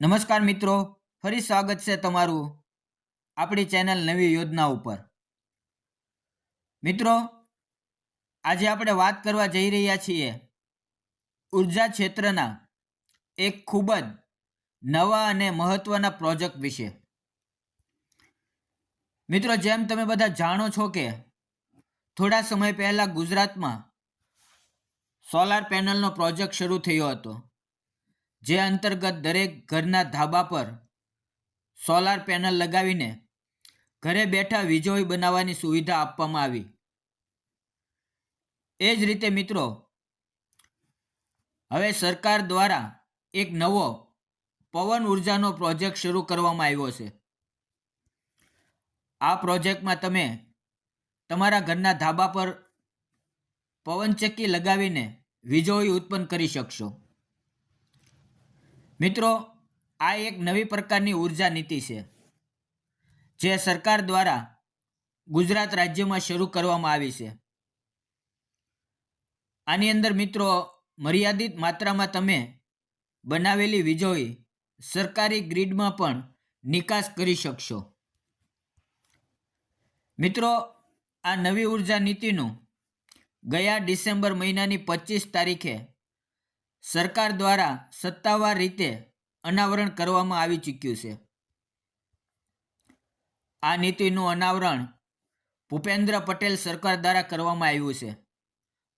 નમસ્કાર મિત્રો, ફરી સ્વાગત છે તમારું આપણી ચેનલ નવી યોજના ઉપર. મિત્રો, આજે આપણે વાત કરવા જઈ રહ્યા છીએ ઊર્જા ક્ષેત્રના એક ખૂબ જ નવા અને મહત્વના પ્રોજેક્ટ વિશે. મિત્રો, જેમ તમે બધા જાણો છો કે થોડા સમય પહેલાં ગુજરાતમાં સોલાર પેનલનો પ્રોજેક્ટ શરૂ થયો હતો. જે અંતર્ગત દરેક ઘરના ધાબા પર સોલાર પેનલ લગાવીને ઘરે બેઠા વીજળી બનાવવાની સુવિધા આપવામાં આવી. એ જ રીતે મિત્રો, હવે સરકાર દ્વારા એક નવો પવન ઉર્જાનો પ્રોજેક્ટ શરૂ કરવામાં આવ્યો છે. આ પ્રોજેક્ટમાં તમે તમારા ઘરના ધાબા પર પવનચક્કી લગાવીને વીજળી ઉત્પન્ન કરી શકશો. મિત્રો, આ એક નવી પ્રકારની ઊર્જા નીતિ છે, જે સરકાર દ્વારા ગુજરાત રાજ્યમાં શરૂ કરવામાં આવી છે. આની અંદર મિત્રો, મર્યાદિત માત્રામાં તમે બનાવેલી વીજળી સરકારી ગ્રીડમાં પણ નિકાસ કરી શકશો. મિત્રો, આ નવી ઊર્જા નીતિનું ગયા ડિસેમ્બર મહિનાની પચીસ તારીખે સરકાર દ્વારા સત્તાવાર રીતે અનાવરણ કરવામાં આવી ચૂક્યું છે. આ નીતિનું અનાવરણ ભૂપેન્દ્ર પટેલ સરકાર દ્વારા કરવામાં આવ્યું છે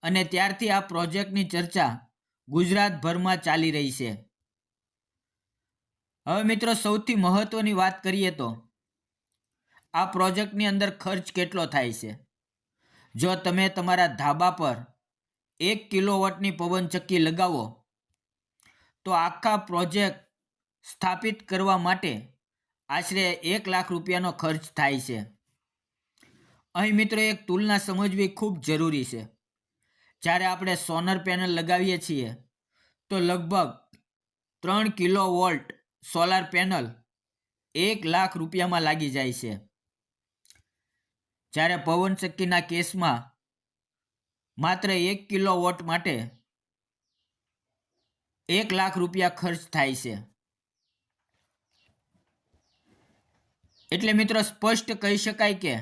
અને ત્યારથી આ પ્રોજેક્ટની ચર્ચા ગુજરાતભરમાં ચાલી રહી છે. હવે મિત્રો સૌથી મહત્વની વાત કરીએ તો આ પ્રોજેક્ટની અંદર ખર્ચ કેટલો થાય છે? જો તમે તમારા ધાબા પર એક કિલોવોટની પવનચક્કી લગાવો. તો આખા પ્રોજેક્ટ સ્થાપિત કરવા માટે આશરે એક લાખ રૂપિયાનો ખર્ચ થાય છે. અહીં મિત્રો એક તુલના સમજવી ખૂબ જરૂરી છે. જ્યારે આપણે સોનર પેનલ લગાવીએ છીએ, તો લગભગ ત્રણ કિલો વોલ્ટ સોલાર પેનલ એક લાખ રૂપિયામાં લાગી જાય છે. જ્યારે પવનચક્કીના કેસમાં માત્ર એક કિલો વોટ માટે એક લાખ રૂપિયા ખર્ચ થાય છે. એટલે મિત્રો સ્પષ્ટ કહી શકાય કે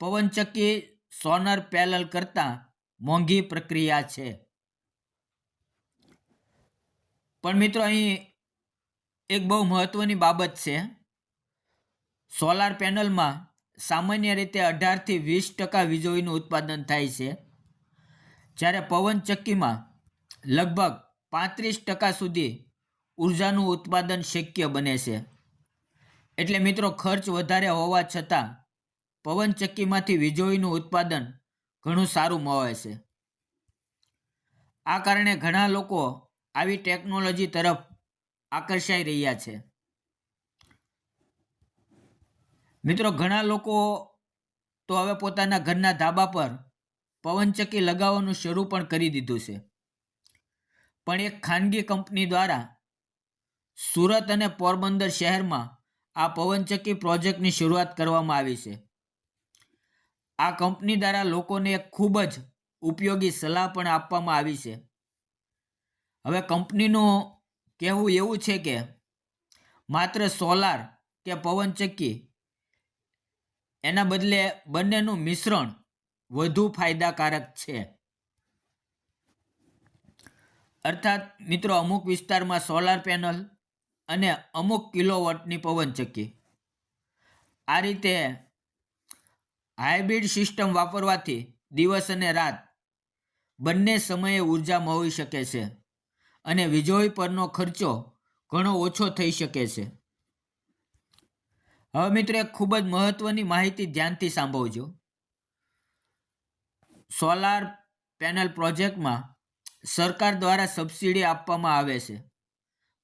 પવનચક્કી સોનર પેનલ કરતાં મોંઘી પ્રક્રિયા છે. પણ મિત્રો અહીં એક બહુ મહત્વની બાબત છે. સોલાર પેનલમાં સામાન્ય રીતે અઢારથી વીસ ટકા વીજળીનું ઉત્પાદન થાય છે. જ્યારે પવનચક્કીમાં લગભગ પાંત્રીસ ટકા સુધી ઉર્જાનું ઉત્પાદન શક્ય બને છે. એટલે મિત્રો, ખર્ચ વધારે હોવા છતાં પવનચક્કીમાંથી વીજળીનું ઉત્પાદન ઘણું સારું મળે છે. આ કારણે ઘણા લોકો આવી ટેકનોલોજી તરફ આકર્ષાઈ રહ્યા છે. મિત્રો, ઘણા લોકો તો હવે પોતાના ઘરના ધાબા પર પવનચક્કી લગાવવાનું શરૂ પણ કરી દીધું છે. પણ એક ખાનગી કંપની દ્વારા સુરત અને પોરબંદર શહેરમાં આ પવનચક્કી પ્રોજેક્ટની શરૂઆત કરવામાં આવી છે. આ કંપની દ્વારા લોકોને એક ખૂબ જ ઉપયોગી સલાહ પણ આપવામાં આવી છે. હવે કંપનીનું કહેવું એવું છે કે માત્ર સોલાર કે પવનચક્કી એના બદલે બંનેનું મિશ્રણ વધુ ફાયદાકારક છે. અર્થાત મિત્રો, અમુક વિસ્તારમાં સોલાર પેનલ અને અમુક કિલોવોટની પવનચક્કી. આ રીતે હાઇબ્રિડ સિસ્ટમ વાપરવાથી દિવસ અને રાત બંને સમયે ઊર્જા મળી શકે છે અને વીજળી પરનો ખર્ચો ઘણો ઓછો થઈ શકે છે. હવે મિત્રો એક ખૂબ જ મહત્વની માહિતી ધ્યાનથી સાંભળજો. સોલાર પેનલ પ્રોજેક્ટમાં સરકાર દ્વારા સબસિડી આપવામાં આવે છે.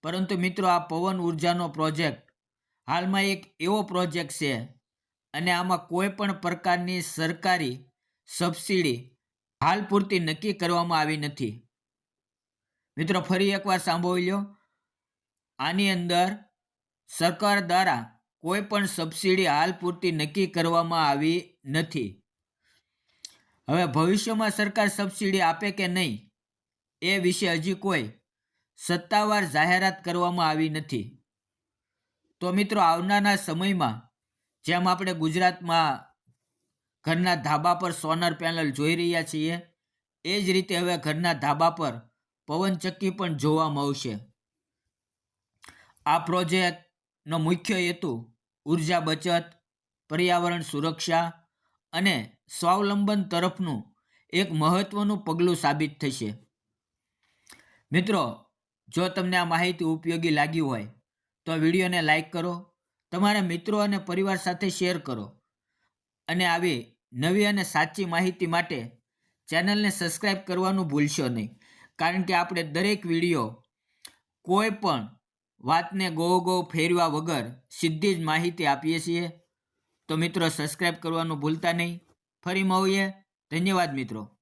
પરંતુ મિત્રો આ પવન ઉર્જાનો પ્રોજેક્ટ હાલમાં એક એવો પ્રોજેક્ટ છે અને આમાં કોઈ પણ પ્રકારની સરકારી સબસિડી હાલ પૂરતી નક્કી કરવામાં આવી નથી. મિત્રો ફરી એકવાર સાંભળી લો. આની અંદર સરકાર દ્વારા કોઈ પણ સબસિડી હાલ પૂરતી નક્કી કરવામાં આવી નથી. હવે ભવિષ્યમાં સરકાર સબસિડી આપે કે નહીં, એ વિશે હજી કોઈ સત્તાવાર જાહેરાત કરવામાં આવી નથી. તો મિત્રો, આવનારના સમયમાં જેમ આપણે ગુજરાતમાં ઘરના ધાબા પર સોનર પેનલ જોઈ રહ્યા છીએ, એ જ રીતે હવે ઘરના ધાબા પર પવનચક્કી પણ જોવા મળશે. આ પ્રોજેક્ટનો મુખ્ય હેતુ ઊર્જા બચત, પર્યાવરણ સુરક્ષા અને સ્વાવલંબન તરફનું એક મહત્વનું પગલું સાબિત થશે. મિત્રો, જો તમને આ માહિતી ઉપયોગી લાગી હોય, તો વિડીયોને લાઈક કરો, તમારા મિત્રો અને પરિવાર સાથે શેર કરો અને આવી નવી અને સાચી માહિતી માટે ચેનલને સબસ્ક્રાઈબ કરવાનું ભૂલશો નહીં. કારણ કે આપણે દરેક વીડિયો કોઈ પણ વાતને ગો ગો ફેરવા વગર સીધી જ માહિતી આપીએ છીએ. તો મિત્રો સબસ્ક્રાઈબ કરવાનું ભૂલતા નહીં. ફરી મળીએ. ધન્યવાદ મિત્રો.